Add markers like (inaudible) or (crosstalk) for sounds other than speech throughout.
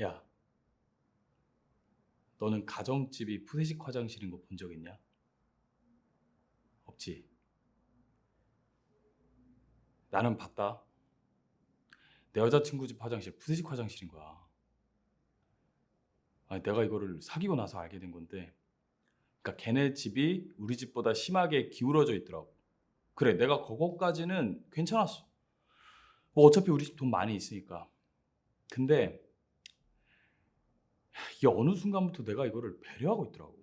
야, 너는 가정집이 푸세식 화장실인 거 본 적 있냐? 없지. 나는 봤다. 내 여자친구 집 화장실 푸세식 화장실인 거야. 아니, 내가 이거를 사귀고 나서 알게 된 건데, 그러니까 걔네 집이 우리 집보다 심하게 기울어져 있더라고. 그래, 내가 그거까지는 괜찮았어. 뭐 어차피 우리 집 돈 많이 있으니까. 근데 이게 어느 순간부터 내가 이거를 배려하고 있더라고.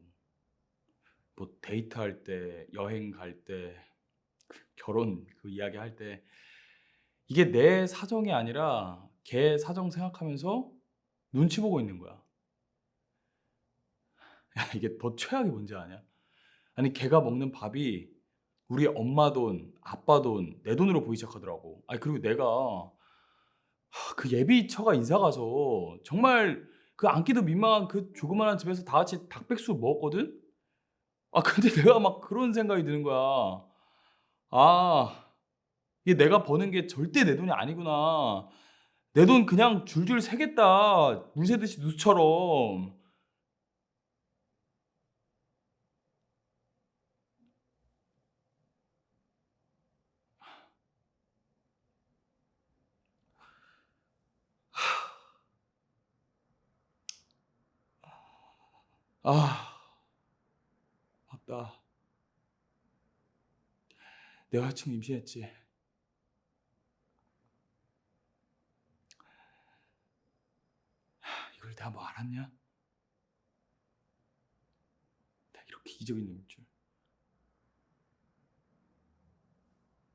뭐 데이트할 때, 여행 갈 때, 그 결혼 그 이야기 할 때 이게 내 사정이 아니라 걔 사정 생각하면서 눈치 보고 있는 거야. 야, 이게 더 최악이 뭔지 아냐? 아니 걔가 먹는 밥이 우리 엄마 돈, 아빠 돈, 내 돈으로 보이기 시작하더라고. 아니 그리고 내가 하, 그 예비처가 이사 가서 정말 그 앉기도 민망한 그 조그만한 집에서 다 같이 닭백숙 먹었거든? 아 근데 (laughs) 내가 막 그런 생각이 드는 거야. 아 이게 내가 버는 게 절대 내 돈이 아니구나. 내 돈 그냥 줄줄 새겠다. 물 새듯이 누수처럼. 아, 맞다. 내 여자친구 임신했지. 하, 이걸 내가 뭐 알았냐? 나 이렇게 이기적인 놈일 줄.